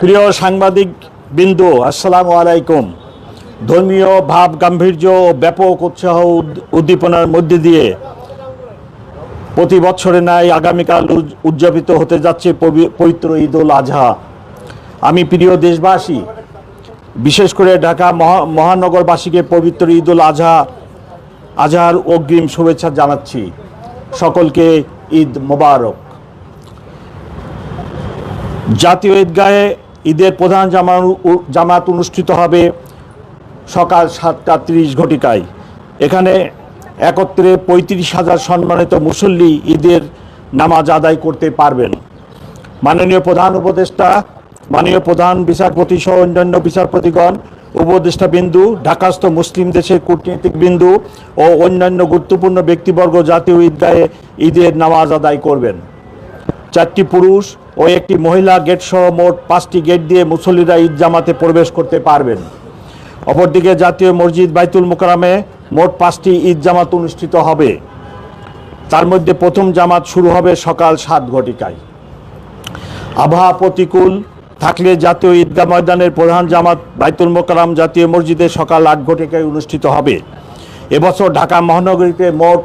প্রিয় সাংবাদিক বিন্দু, আসসালামু আলাইকুম। ধর্মীয় ভাব, গাম্ভীর্য ও ব্যাপক উৎসাহ উদ- উদ্দীপনার মধ্যে দিয়ে প্রতি বছরে নাই আগামীকাল উদ- উদযাপিত হতে যাচ্ছে পবি- পবিত্র ঈদ উল আজহা। আমি প্রিয় দেশবাসী, বিশেষ করে ঢাকা মহা- মহানগরবাসীকে পবিত্র ঈদ উল আজহা, আজহার অগ্রিম শুভেচ্ছা জানাচ্ছি। সকলকে ঈদ মোবারক। জাতীয় ঈদগাহে ঈদের প্রধান জামা জামাত অনুষ্ঠিত হবে সকাল সাতটা তিরিশ ঘটিকায়। এখানে একত্রে পঁয়ত্রিশ হাজার সম্মানিত মুসল্লি ঈদের নামাজ আদায় করতে পারবেন। মাননীয় প্রধান উপদেষ্টা, মাননীয় প্রধান বিচারপতি সহ অন্যান্য বিচারপতিগণ, উপদেষ্টা বিন্দু, ঢাকাস্থ মুসলিম দেশের কূটনীতিক বিন্দু ও অন্যান্য গুরুত্বপূর্ণ ব্যক্তিবর্গ জাতীয় ঈদগাহে ঈদের নামাজ আদায় করবেন। চারটি পুরুষ ও একটি মহিলা গেট সহ মোট পাঁচটি গেট দিয়ে মুসল্লিরা ঈদ জামাতে প্রবেশ করতে পারবেন। অপরদিকে জাতীয় মসজিদ বাইতুল মোকারামে মোট পাঁচটি ঈদ জামাত অনুষ্ঠিত হবে। তার মধ্যে প্রথম জামাত শুরু হবে সকাল সাত ঘটিকায়। আবহাওয়া প্রতিকূল, থাকলে জাতীয় ঈদগাহ ময়দানের প্রধান জামাত বাইতুল মোকারাম জাতীয় মসজিদে সকাল আট ঘটিকায় অনুষ্ঠিত হবে। এবছর ঢাকা মহানগরীতে মোট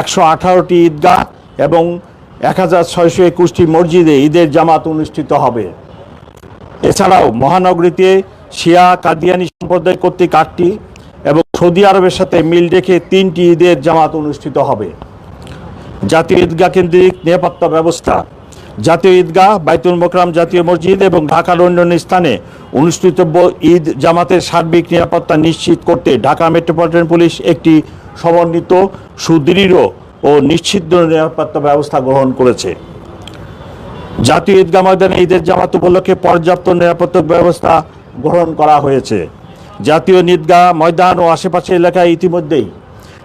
একশো আঠারোটি ঈদগাহ এবং এক হাজার ছয়শো একুশটি মসজিদে ঈদের জামাত অনুষ্ঠিত হবে। এছাড়াও মহানগরীতে শিয়া, কাদিয়ানি সম্প্রদায় কর্তৃক আটটি এবং সৌদি আরবের সাথে মিল রেখে তিনটি ঈদের জামাত অনুষ্ঠিত হবে। জাতীয় ঈদগাহ কেন্দ্রিক নিরাপত্তা ব্যবস্থা। জাতীয় ঈদগাহ, বাইতুল মোকরাম জাতীয় মসজিদ এবং ঢাকার অন্যান্য স্থানে অনুষ্ঠিতব্য ঈদ জামাতের সার্বিক নিরাপত্তা নিশ্চিত করতে ঢাকা মেট্রোপলিটন পুলিশ একটি সমন্বিত, সুদৃঢ় ও নিশ্চিত নিরাপত্তা ব্যবস্থা গ্রহণ করেছে। জাতীয় ঈদগাহ ময়দানে ঈদের জামাত উপলক্ষে পর্যাপ্ত নিরাপত্তা ব্যবস্থা গ্রহণ করা হয়েছে। জাতীয় ঈদগাহ ময়দান ও আশেপাশের এলাকায় ইতিমধ্যেই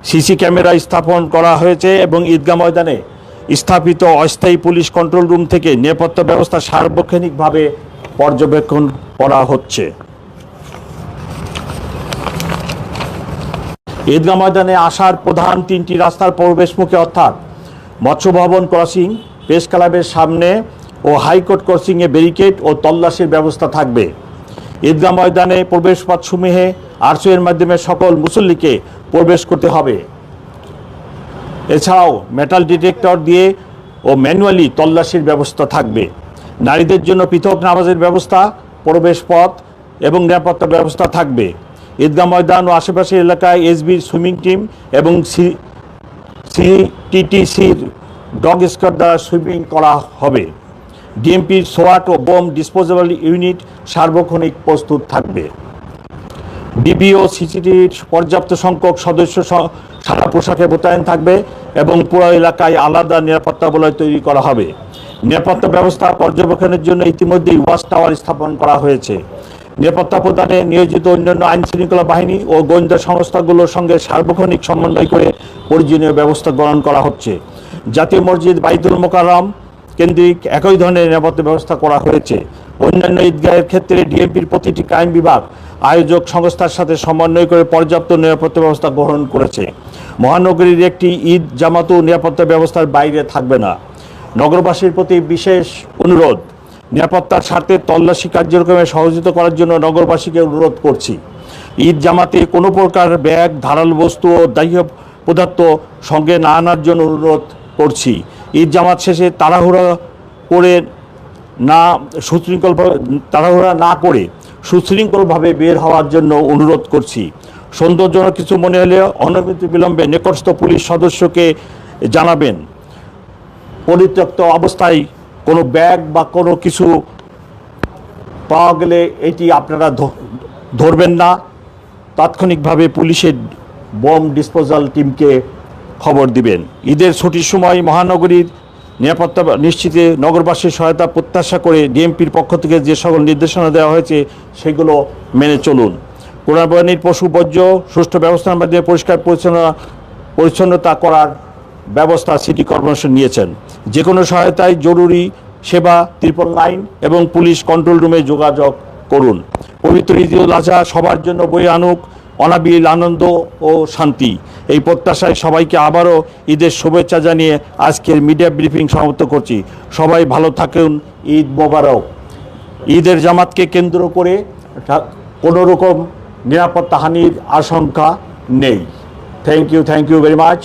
সিসি ক্যামেরা স্থাপন করা হয়েছে এবং ঈদগাহ ময়দানে স্থাপিত অস্থায়ী পুলিশ কন্ট্রোল রুম থেকে নিরাপত্তা ব্যবস্থা সার্বক্ষণিকভাবে পর্যবেক্ষণ করা হচ্ছে। ঈদগাহ ময়দানে আসার প্রধান তিনটি রাস্তার প্রবেশমুখে অর্থাৎ মৎস্য ভবন ক্রসিং, প্রেস ক্লাবের সামনে ও হাইকোর্ট ক্রসিংয়ে ব্যারিকেড ও তল্লাশির ব্যবস্থা থাকবে। ঈদগাহ ময়দানে প্রবেশপথ সমূহে আরসুয়ের মাধ্যমে সকল মুসল্লিকে প্রবেশ করতে হবে। এছাড়াও মেটাল ডিটেক্টর দিয়ে ও ম্যানুয়ালি তল্লাশির ব্যবস্থা থাকবে। নারীদের জন্য পৃথক নামাজের ব্যবস্থা প্রবেশ পথ এবং নিরাপত্তা ব্যবস্থা থাকবে। ঈদগাহ ময়দান ও আশেপাশের এলাকায় এসবির সুইমিং টিম এবং সি সিটিটিসির ডগ স্কোয়াড দ্বারা সুইমিং করা হবে। ডিএমপির সোয়াট ও বোম ডিসপোজেবল ইউনিট সার্বক্ষণিক প্রস্তুত থাকবে। ডিবি ও সিসিটিভির পর্যাপ্ত সংখ্যক সদস্য সারা পোশাকে মোতায়েন থাকবে এবং পুরো এলাকায় আলাদা নিরাপত্তা বলয় তৈরি করা হবে। নিরাপত্তা ব্যবস্থা পর্যবেক্ষণের জন্য ইতিমধ্যেই ওয়াচ টাওয়ার স্থাপন করা হয়েছে। নিরাপত্তা প্রদানে নিয়োজিত অন্যান্য আইন শৃঙ্খলা বাহিনী ও গোয়েন্দা সংস্থাগুলোর সঙ্গে সার্বক্ষণিক সমন্বয় করে প্রয়োজনীয় ব্যবস্থা গ্রহণ করা হচ্ছে। জাতীয় মসজিদ বাইতুল মোকাররম কেন্দ্রিক একই ধরনের নিরাপত্তা ব্যবস্থা করা হয়েছে। অন্যান্য ঈদগাহের ক্ষেত্রে ডিএমপির প্রতিটি ক্রাইম বিভাগ, আয়োজক সংস্থার সাথে সমন্বয় করে পর্যাপ্ত নিরাপত্তা ব্যবস্থা গ্রহণ করেছে। মহানগরীর একটি ঈদ জামাতও নিরাপত্তা ব্যবস্থার বাইরে থাকবে না। নগরবাসীর প্রতি বিশেষ অনুরোধ। নিরাপত্তার স্বার্থে তল্লাশি কার্যক্রমে সহযোগিতা করার জন্য নগরবাসীকে অনুরোধ করছি। ঈদ জামাতে কোনো প্রকার ব্যাগ, ধারাল বস্তু ও দাহ্য পদার্থ সঙ্গে না আনার জন্য অনুরোধ করছি। ঈদ জামাত শেষে তাড়াহুড়া করে না সুশৃঙ্খল তাড়াহুড়া না করে সুশৃঙ্খলভাবে বের হওয়ার জন্য অনুরোধ করছি। সৌন্দর্যজনক কিছু মনে হলে অনবিত বিলম্বে নিকটস্থ পুলিশ সদস্যকে জানাবেন। পরিত্যক্ত অবস্থায় কোনো ব্যাগ বা কোনো কিছু পাওয়া গেলে এটি আপনারা ধরবেন না। তাৎক্ষণিকভাবে পুলিশের বোম ডিসপোজাল টিমকে খবর দিবেন। ঈদের ছুটির সময় মহানগরীর নিরাপত্তা নিশ্চিতে নগরবাসীর সহায়তা প্রত্যাশা করে ডিএমপির পক্ষ থেকে যে সকল নির্দেশনা দেওয়া হয়েছে, সেগুলো মেনে চলুন। কোরআনবাহিনীর পশু বর্জ্য, সুষ্ঠু ব্যবস্থার মাধ্যমে পরিষ্কার পরিচ্ছন্ন, পরিচ্ছন্নতা করার ব্যবস্থা সিটি কর্পোরেশন নিয়েছেন। যে কোনো সহায়তায় জরুরি সেবা, ত্রিপল লাইন এবং পুলিশ কন্ট্রোল রুমে যোগাযোগ করুন। পবিত্র ঈদ উল আজহা সবার জন্য বই আনুক। অনাবিল আনন্দ ও শান্তি। এই প্রত্যাশায় সবাইকে আবারও ঈদের শুভেচ্ছা জানিয়ে আজকের মিডিয়া ব্রিফিং সমাপ্ত করছি। সবাই ভালো থাকুন। ঈদ মোবারক। ঈদের জামাতকে কেন্দ্র করে কোনো রকম নিরাপত্তাহানির আশঙ্কা নেই। Thank you thank you very much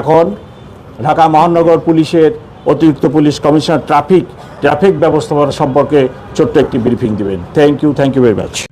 এখন ঢাকা মহানগর পুলিশের অতিরিক্ত পুলিশ কমিশনার ট্রাফিক ট্রাফিক ব্যবস্থাপনা সম্পর্কে ছোট্ট একটি ব্রিফিং দেবেন। Thank you thank you very much